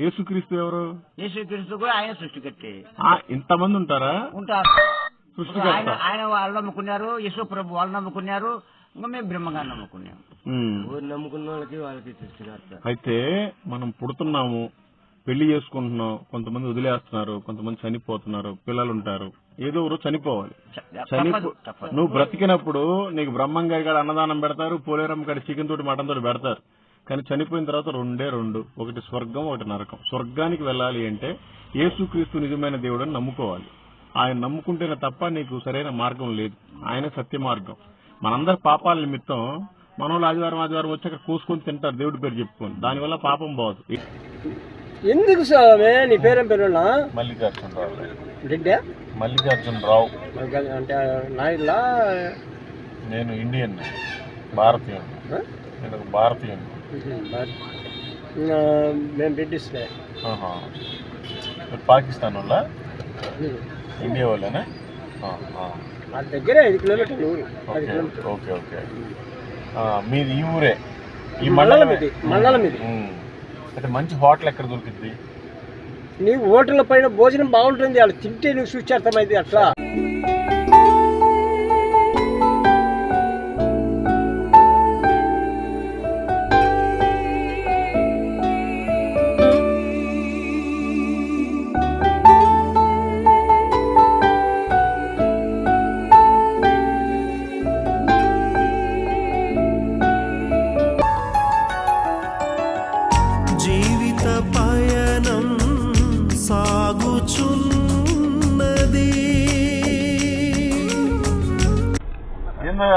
యేసుక్రీస్తు ఎవరు? యేసుక్రీస్తు కూడా ఆయన సృష్టికర్తే. ఆ, ఇంతమంది ఉంటారా? ఉంటారు. ఆయన సృష్టికర్త. ఆయన వాళ్ళు నమ్ముకున్నారు యేసు ప్రభు వాళ్ళు నమ్ముకున్నారు ఇంకా మేము బ్రహ్మగారు నమ్ముకున్నాం. నమ్ముకున్న వాళ్ళకి వాళ్ళకి సృష్టికర్త. అయితే మనం పుడుతున్నాము పెళ్ళి చేసుకుంటున్నాం కొంతమంది వదిలేస్తున్నారు కొంతమంది చనిపోతున్నారు పిల్లలు ఉంటారు ఏదో ఒకరు చనిపోవాలి. నువ్వు బ్రతికినప్పుడు నీకు బ్రహ్మంగారి కాడ అన్నదానం పెడతారు పోలేరమ్మ కాడ చికెన్ తోటి మటన్ తోటి పెడతారు. కానీ చనిపోయిన తర్వాత రెండే రెండు. ఒకటి స్వర్గం ఒకటి నరకం. స్వర్గానికి వెళ్ళాలి అంటే యేసుక్రీస్తు నిజమైన దేవుడని నమ్ముకోవాలి. ఆయన నమ్ముకుంటేనే తప్ప నీకు సరైన మార్గం లేదు. ఆయన సత్య మార్గం. మనందరి పాపాల నిమిత్తం మనోళ్ళు ఆదివారం ఆదివారం వచ్చి అక్కడ కూసుకొని తింటారు. దేవుడి పేరు చెప్పుకొని. దానివల్ల పాపం పోదు. ఎందుకు స్వామి? నీ పేరేం పేరు మల్లికార్జున రావు గిడ్డే? మల్లికార్జున రావు అంటే నాయుడులా? నేను ఇండియన్ భారతీయుడు నేను ఒక భారతీయుడు మేము. మీరు పాకిస్తాన్ వాళ్ళ ఇండియా వాళ్ళేనా. మా దగ్గరే ఐదు కిలోమీటర్లు ఊరు. ఓకే ఓకే మీది ఈ ఊరే? ఈ మండలం ఇది మండలం ఇది. అయితే మంచి హోటల్ ఎక్కడ దొరికింది నీ హోటల్ పైన భోజనం బాగుంటుంది. వాళ్ళు తింటే నువ్వు చూసి అర్థమైంది అట్లా.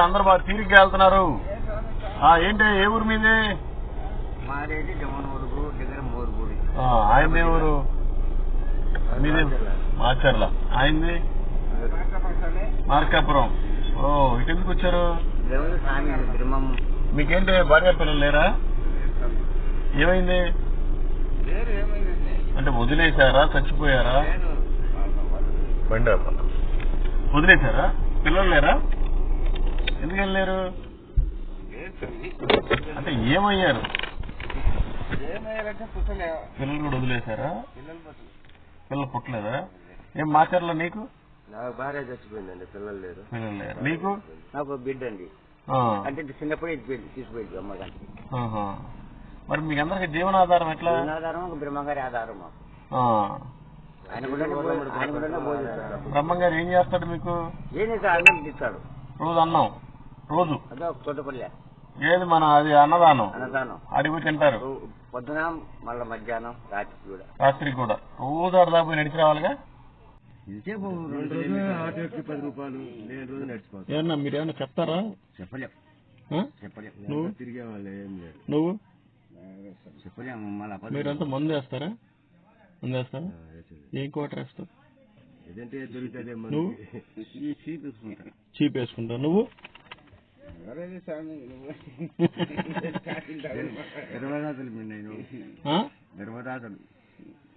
అందరు బాగా తీరిగ్గా వెళ్తున్నారు. ఏంటి ఏ ఊరు మీది? మారేది జమనూరుగు దగ్గర మోరుగుడి. ఆ, ఆయనది ఏ ఊరు? మీది మాచర్ల. ఆయనది? మార్కాపురం. ఓ ఇటు ఎందుకు వచ్చారు? మీకేంటి భార్య పిల్లలు లేరా? ఏమైంది? అంటే వదిలేశారా? చచ్చిపోయారా? బండి. వదిలేశారా? పిల్లలు లేరా? ఎందుకు వెళ్ళారు? అంటే ఏమయ్యారు? పిల్లలు కూడా వదిలేశారా? పిల్లలు పుట్టలేదా? ఏం మాచర్ల నీకు? నాకు భార్య చచ్చిపోయిందండి పిల్లలు లేరు. పిల్లలు లేరు? నీకు? నాకు బిడ్డ అండి. ఆ, అంటే చిన్నప్పుడే తీసుకుపోయింది అమ్మగారికి ఆహా. మరి మీకు అందరికి జీవనాధారం ఎట్లా? ఒక బ్రహ్మగారి ఆధారం మాకు ఆ. ఆయన కూడా ఆయన కూడా భోజనం బ్రహ్మం గారు ఏం చేస్తాడు మీకు? ఏం చేస్తాడు? అన్నం తీస్తాడు రోజు అన్నం. రోజు. తోటపల్లె. ఏది మన అది అన్నదానం. అన్నదానం. అడిగి తింటారు. పొద్దున మళ్ళీ మధ్యాహ్నం రాత్రి కూడా. రాత్రి కూడా. రోజు అడదాపోయి నడిచి రావాలిగా? ఇంతసేపు రెండు రోజులు ఆటోకి పది రూపాయలు నేను రోజు నడిచిపోతాను. ఏమన్నా మీరు ఏమన్నా చెప్తారా? చెప్పలేం. ఆ? చెప్పలేం. నువ్వు? తిరిగే వాళ్ళు ఏం లేదు. నువ్వు? చెప్పలేము మళ్ళీ మీరంతా మందు వేస్తారా? మందు వేస్తారా? ఏం కోటర్ వేస్తావు? ఏదంటే దొరుకుతుంది నువ్వు? చూపిస్తుంటా చీప్ వేసుకుంటావు. నువ్వు?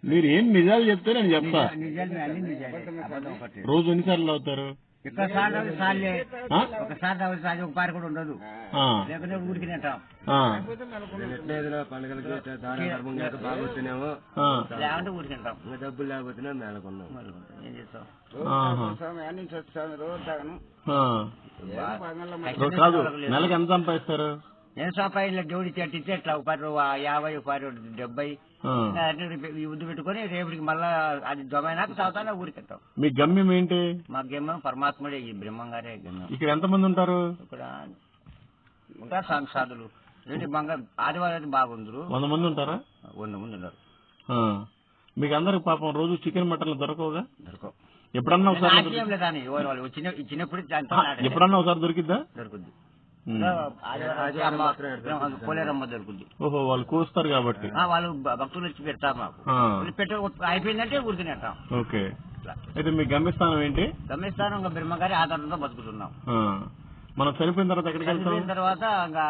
మీరు ఏం నిజాలు చెప్తే నేను చెప్తా రోజు ఎన్నిసార్లు అవుతారు ఒకసారి ఒక పారి కూడా ఉండదు. లేకుంటే డబ్బులు మేలకున్నాం ఏం చేస్తాం కాదు నెలకి ఎంత సంపాదిస్తారు? నేను సంపాదించిన దేవుడి చెట్టిస్తే ఇట్లా ఒక పది యాభై ఒక పది డెబ్బై. ఉద్దు పెట్టుకొని రేపటికి మళ్ళా అది దొమైనాక చదువుతానే ఊరికి వెళ్తాం మీ గమ్యం ఏంటి? మాకేమో పరమాత్ముడే ఈ బ్రహ్మంగారే గమ్యం. ఇక్కడ ఎంతమంది ఉంటారు? ఇక్కడ ఉంటారు స్వామి సాధులు. ఏంటి ఆదివారం బాగుందరు. వంద మంది ఉంటారా? వంద మంది ఉన్నారు. మీకు అందరికి పాపం రోజు చికెన్ మటన్లు దొరకవుగా? దొరకవు. ఎప్పుడన్నా ఒకసారి ఆశయం లేదని ఎవరు వాళ్ళు వచ్చిన ఇచ్చినప్పుడు అంతా ఆ, ఎప్పుడన్నా ఒకసారి దొరికిద్దా? దొరుకుద్ది. పోలేరమ్మ దొరుకుద్ది. ఓహో వాళ్ళు కూస్తారు కాబట్టి. ఆ, వాళ్ళు భక్తులు వచ్చి పెడతారు మాకు. పెట్ట అయిపోయిందంటే ఊరికినేటాం ఓకే. అయితే మీ గమ్యస్థానం ఏంటి? గమనిస్తాను ఇంకా బ్రహ్మగారి ఆధారంతో బతుకుతున్నాం. మనం చనిపోయిన తర్వాత ఎక్కడికి వెళ్తాం? చనిపోయిన తర్వాత ఇంకా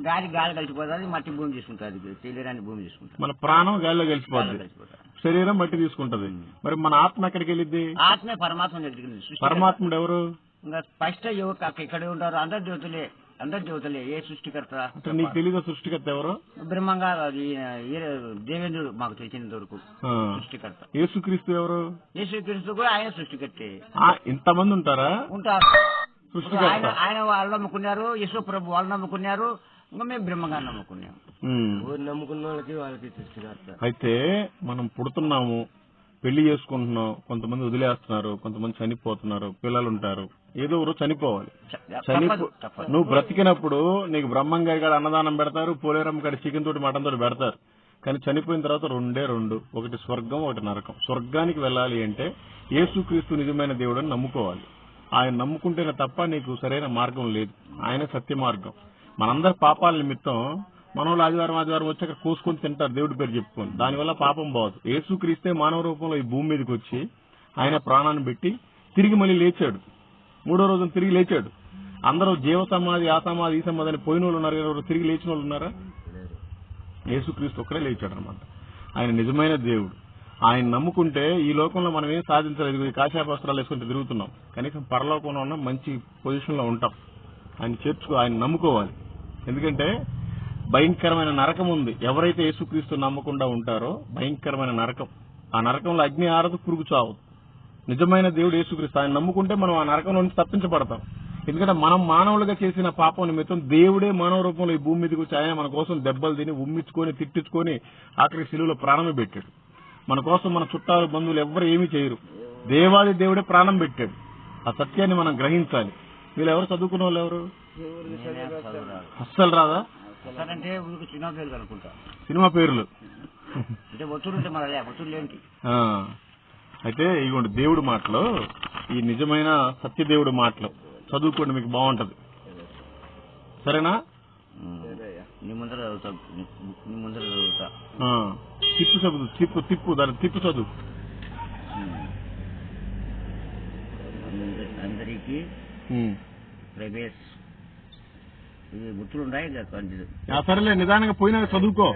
గాలి గాలి కలిసిపోతుంది మట్టి భూమి తీసుకుంటుంది తెలియరాని భూమి తీసుకుంటుంది మన ప్రాణం గాలిలో కలిసిపోతుంది. శరీరం మట్టి తీసుకుంటది. మరి మన ఆత్మ ఎక్కడికి వెళ్ళిద్ది? ఆత్మే పరమాత్మ పరమాత్ముడు ఎవరు? ఇంకా ఫస్ట్ ఇక్కడే ఉంటారు. అందరు దేవతలే అందరు దేవతలే ఏ సృష్టికర్త? అంటే నీకు తెలియదు సృష్టికర్త ఎవరు? బ్రహ్మంగా అది దేవేంద్రుడు మాకు తెలిసినంత వరకు. సృష్టికర్త. యేసుక్రీస్తు ఎవరు? యేసుక్రీస్తు కూడా ఆయన సృష్టికర్తే. ఆ, ఇంతమంది ఉంటారా? ఉంటారు. ఆయన ఆయన వాళ్ళు నమ్ముకున్నారు యశో ప్రభు వాళ్ళు నమ్ముకున్నారు ఇంకా మేము బ్రహ్మగారు నమ్ముకున్నాం. నమ్ముకున్న వాళ్ళకి వాళ్ళకి సృష్టికర్త. అయితే మనం పుడుతున్నాము పెళ్ళి చేసుకుంటున్నాం కొంతమంది వదిలేస్తున్నారు కొంతమంది చనిపోతున్నారు పిల్లలు ఉంటారు ఏదో ఒకరు చనిపోవాలి. చనిపో నువ్వు బ్రతికినప్పుడు నీకు బ్రహ్మంగారి కాడ అన్నదానం పెడతారు పోలేరమ్మ కాడ చికెన్ తోటి మటన్ తోటి పెడతారు. కానీ చనిపోయిన తర్వాత రెండే రెండు. ఒకటి స్వర్గం ఒకటి నరకం. స్వర్గానికి వెళ్ళాలి అంటే యేసుక్రీస్తు నిజమైన దేవుడని నమ్ముకోవాలి. ఆయన నమ్ముకుంటేనే తప్ప నీకు సరైన మార్గం లేదు. ఆయన సత్య మార్గం. మనందరి పాపాల నిమిత్తం మనోళ్ళు ఆదివారం ఆదివారం వచ్చి అక్కడ కోసుకొని తింటారు. దేవుడి పేరు చెప్పుకొని. దానివల్ల పాపం పోదు. యేసుక్రీస్తే మానవ రూపంలో ఈ భూమి మీదకి వచ్చి ఆయన ప్రాణాన్ని పెట్టి తిరిగి మళ్ళీ లేచాడు. మూడో రోజున తిరిగి లేచాడు. అందరూ జీవ సమాధి ఆ సమాధి ఈ సమాధి అని పోయిన వాళ్ళు ఉన్నారు ఎవరు తిరిగి లేచిన వాళ్ళు ఉన్నారా? యేసుక్రీస్తు ఒక్కడే లేచాడు అనమాట ఆయన నిజమైన దేవుడు. ఆయన నమ్ముకుంటే ఈ లోకంలో మనం ఏం సాధించలేదు. ఇదిగో ఈ కాషాయ వస్త్రాలు వేసుకుంటే తిరుగుతున్నాం. కనీసం పరలోకంలో ఉన్న మంచి పొజిషన్లో ఉంటాం. ఆయన చేర్చుకో ఆయన నమ్ముకోవాలి. ఎందుకంటే భయంకరమైన నరకం ఉంది. ఎవరైతే యేసుక్రీస్తు నమ్మకుండా ఉంటారో భయంకరమైన నరకం. ఆ నరకంలో అగ్ని ఆరదు పురుగు చావదు. నిజమైన దేవుడు యేసుక్రీస్తు. ఆయన నమ్ముకుంటే మనం ఆ నరకం నుంచి తప్పించబడతాం. ఎందుకంటే మనం మానవులుగా చేసిన పాపం నిమిత్తం దేవుడే మానవ రూపంలో ఈ భూమి మీదకి వచ్చి ఆయన మన కోసం దెబ్బలు తిని ఉమ్మించుకొని తిట్టించుకొని ఆఖరి శిలువలో ప్రాణం పెట్టాడు. మన కోసం మన చుట్టాలు బంధువులు ఎవ్వరు ఏమీ చేయరు. దేవాది దేవుడే ప్రాణం పెట్టాడు. ఆ సత్యాన్ని మనం గ్రహించాలి. వీళ్ళు ఎవరు చదువుకున్న వాళ్ళు ఎవరు. అస్సలు రాదా? సినిమా పేర్లు. అయితే ఇగోండి దేవుడి మాటలు ఈ నిజమైన సత్యదేవుడి మాటలు. చదువుకోండి మీకు బాగుంటది. సరేనా? తిప్పు చదువు తిప్పు తిప్పు దాని తిప్పు చదువు. అందరి- అందరికీ. ప్రవేశ్ ఇది గుర్తులు ఉన్నాయి కదా కొంచెం. ఆ, సరేలే నిదానంగా పోయినాక చదువుకో.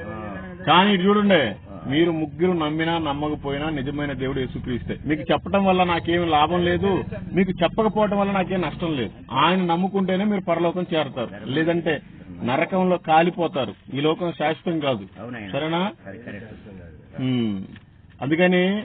కానీ ఇటు చూడండి. మీరు ముగ్గురు నమ్మినా నమ్మకపోయినా నిజమైన దేవుడు యేసుక్రీస్తే. మీకు చెప్పడం వల్ల నాకేం లాభం లేదు. మీకు చెప్పకపోవడం వల్ల నాకేం నష్టం లేదు. ఆయన నమ్ముకుంటేనే మీరు పరలోకం చేరతారు. లేదంటే నరకంలో కాలిపోతారు. ఈ లోకం శాశ్వతం కాదు. సరేనా. అందుకని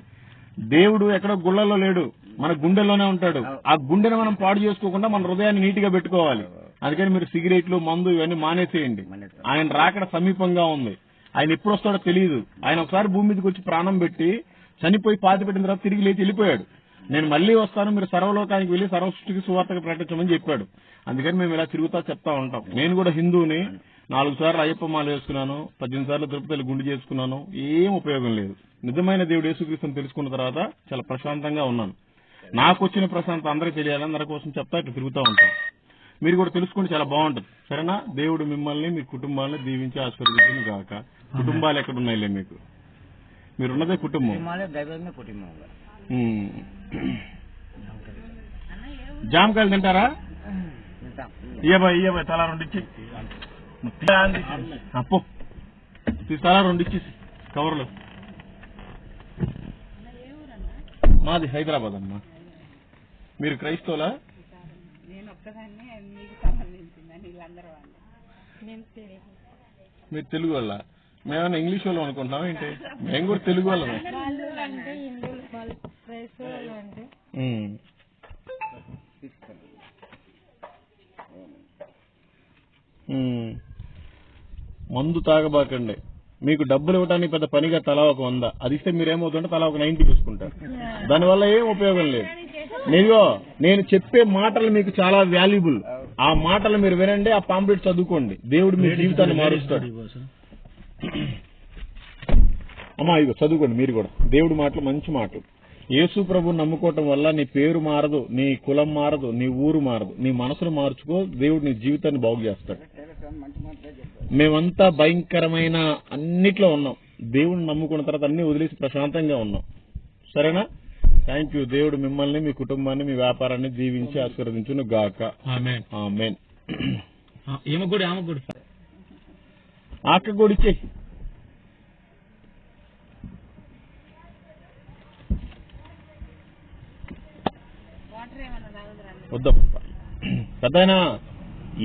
దేవుడు ఎక్కడో గుళ్ళలో లేడు. మన గుండెల్లోనే ఉంటాడు. ఆ గుండెని మనం పాడు చేసుకోకుండా మన హృదయాన్ని నీట్గా పెట్టుకోవాలి. అందుకని మీరు సిగరెట్లు మందు ఇవన్నీ మానేసేయండి. ఆయన రాకడ సమీపంగా ఉంది. ఆయన ఎప్పుడు వస్తాడో తెలియదు ఆయన ఒకసారి భూమి మీదకి వచ్చి ప్రాణం పెట్టి చనిపోయి పాతి పెట్టిన తర్వాత తిరిగి లేచి వెళ్ళిపోయాడు. నేను మళ్ళీ వస్తాను మీరు సర్వలోకానికి వెళ్ళి సర్వ సృష్టికి సువార్తగా ప్రకటించమని చెప్పాడు. అందుకని మేము ఇలా తిరుగుతా చెప్తా ఉంటాం. నేను కూడా హిందువుని నాలుగు సార్లు అయ్యప్ప మాల వేసుకున్నాను పద్దెనిమిది సార్లు తిరుపతిలో గుండు చేసుకున్నాను ఏం ఉపయోగం లేదు. నిజమైన దేవుడు యేసుక్రీస్తుని తెలుసుకున్న తర్వాత చాలా ప్రశాంతంగా ఉన్నాను. నాకు వచ్చిన ప్రశాంతం అందరికీ తెలియాలని అందరి కోసం చెప్తా ఇట్లా తిరుగుతూ ఉంటాం. మీరు కూడా తెలుసుకుంటే చాలా బాగుంటుంది. సరేనా? దేవుడు మిమ్మల్ని మీ కుటుంబాన్ని దీవించి ఆశీర్వదించిన గాక. కుటుంబాలు ఎక్కడ ఉన్నాయిలే మీకు? మీరున్నదే కుటుంబం. జామకాయలు తింటారా? తింటాం. ఇయ్యబాయ్ ఇయ్యబాయ్ తలా రెండు ఇచ్చి. అప్పు. తలా రెండు ఇచ్చేసి కవర్లు. మాది హైదరాబాద్ అమ్మా. మీరు క్రైస్తవులా? ఒక్కదాన్నే మీకు సంబంధించిందని వీళ్ళందరూ వాళ్ళు నేను మీరు తెలుగు వాళ్ళ. మేమన్నా ఇంగ్లీష్ వాళ్ళు అనుకుంటున్నాం ఏంటి? మేము కూడా తెలుగు వాళ్ళమే. వాళ్ళు అంటే హిందువులు వాళ్ళు క్రైస్తవులు అంటే. ఉమ్. ఉమ్. మందు తాగబాకండి. మీకు డబ్బులు ఇవ్వడానికి పెద్ద పనిగా తలా ఒక వంద. అది ఇస్తే మీరేమవుతుంటే తలా ఒక నైన్టీ తీసుకుంటారు దానివల్ల ఏం ఉపయోగం లేదు. నీగో నేను చెప్పే మాటలు మీకు చాలా వాల్యుబుల్ ఆ మాటలు మీరు వినండి ఆ పాంప్లెట్ చదువుకోండి. దేవుడు మీ జీవితాన్ని మారుస్తాడు. అమ్మా ఇదిగో చదువుకోండి మీరు కూడా. దేవుడి మాటలు మంచి మాటలు. యేసు ప్రభు నమ్ముకోవటం వల్ల నీ పేరు మారదు నీ కులం మారదు నీ ఊరు మారదు. నీ మనసును మార్చుకో దేవుడు నీ జీవితాన్ని బాగు చేస్తాడు. మేమంతా భయంకరమైన అన్నిట్లో ఉన్నాం. దేవుడిని నమ్ముకున్న తర్వాత అన్ని వదిలేసి ప్రశాంతంగా ఉన్నాం. సరేనా? థ్యాంక్ యూ దేవుడు మిమ్మల్ని మీ కుటుంబాన్ని మీ వ్యాపారాన్ని దీవించి ఆశీర్వదించును గాక. ఆమెన్ ఆమెన్ ఏమో కూడా ఆమె కూడా ఆక కూడా ఇచ్చేయి వాటర్ ఏమన్నా తాగుదరా వద్దాం. పెద్దయినా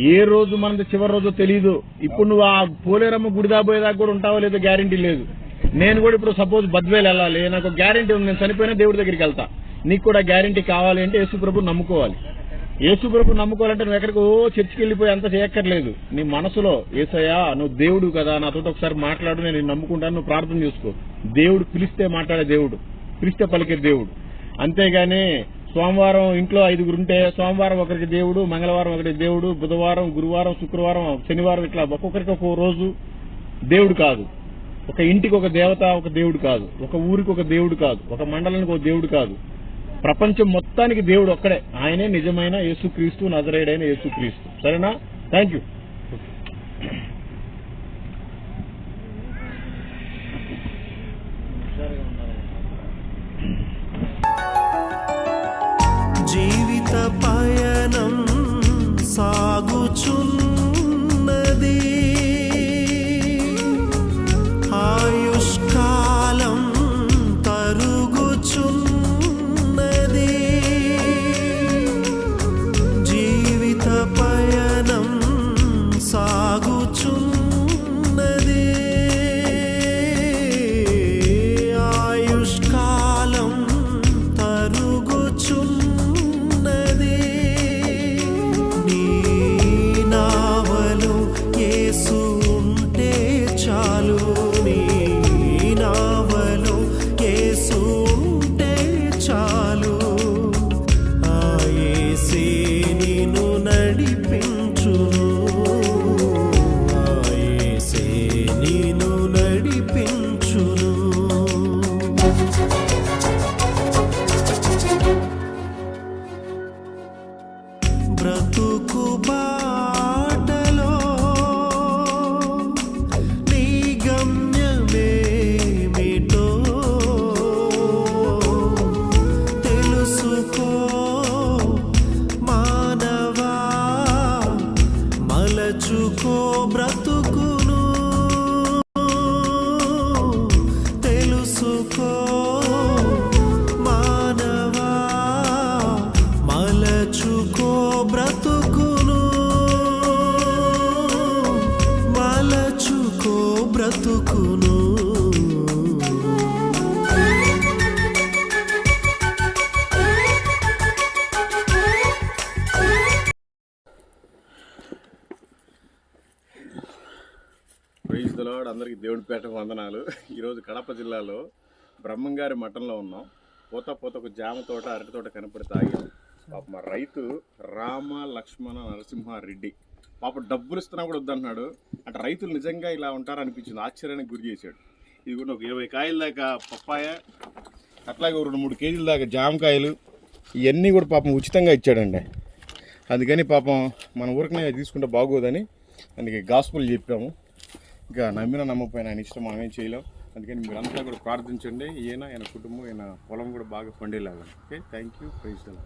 ఏ రోజు మనది చివరి రోజు తెలియదు ఇప్పుడు నువ్వు ఆ పోలేరమ్మ గుడిదా పోయేదాకా కూడా ఉంటావో లేదో గ్యారంటీ లేదు. నేను కూడా ఇప్పుడు సపోజ్ బద్వేలు వెళ్ళాలి. నాకు గ్యారంటీ ఉంది. నేను చనిపోయినా దేవుడి దగ్గరికి వెళ్తా. నీకు కూడా గ్యారంటీ కావాలి అంటే యేసుప్రభు నమ్ముకోవాలి. యేసుప్రభు నమ్ముకోవాలంటే నువ్వు ఎక్కడికి ఓ చర్చికి వెళ్ళిపోయి అంత చేయక్కర్లేదు. నీ మనసులో ఏసయ్యా నువ్వు దేవుడు కదా నాతో ఒకసారి మాట్లాడు నేను నమ్ముకుంటాను నువ్వు ప్రార్థన చేసుకో. దేవుడు పిలిస్తే మాట్లాడే దేవుడు. పిలిస్తే పలికే దేవుడు. అంతేగాని సోమవారం ఇంట్లో ఐదుగురు ఉంటే సోమవారం ఒకరికి దేవుడు మంగళవారం ఒకరికి దేవుడు బుధవారం గురువారం శుక్రవారం శనివారం ఇట్లా ఒక్కొక్కరికి ఒక్కో రోజు దేవుడు కాదు. ఒక ఇంటికి ఒక దేవత ఒక దేవుడు కాదు. ఒక ఊరికి ఒక దేవుడు కాదు. ఒక మండలానికి ఒక దేవుడు కాదు. ప్రపంచం మొత్తానికి దేవుడు ఒక్కడే. ఆయనే నిజమైన యేసుక్రీస్తు నజరేడైన యేసుక్రీస్తు. సరేనా? థ్యాంక్ యూ జీవిత పాయ కూడా అందరికీ దేవుడి పేట వందనాలు ఈరోజు కడప జిల్లాలో బ్రహ్మంగారి మఠంలో ఉన్నాం. పోత పోత ఒక జామ తోట అరటి తోట కనపడి పాప మా రైతు రామ లక్ష్మణ నరసింహారెడ్డి. పాప డబ్బులు ఇస్తున్నా కూడా వద్దంటున్నాడు అంటే రైతులు నిజంగా ఇలా ఉంటారు అనిపించింది ఆశ్చర్యానికి గురి చేశాడు. ఇది కూడా ఒక ఇరవై కాయల దాకా పప్పాయ అట్లాగే రెండు మూడు కేజీల దాకా జామకాయలు ఇవన్నీ కూడా పాపం ఉచితంగా ఇచ్చాడండి. అందుకని పాపం మన ఊరికనే తీసుకుంటే బాగోదని అందుకే గాస్పుల్ చెప్పాము. ఇంకా నమ్మిన నమ్మపోయినా ఆయన ఇష్టం మనం ఏం చేయలేం. అందుకని మీరంతా కూడా ప్రార్థించండి. ఈయన ఆయన కుటుంబం ఈయన పొలం కూడా బాగా పండేలాగా. Okay thank you praise the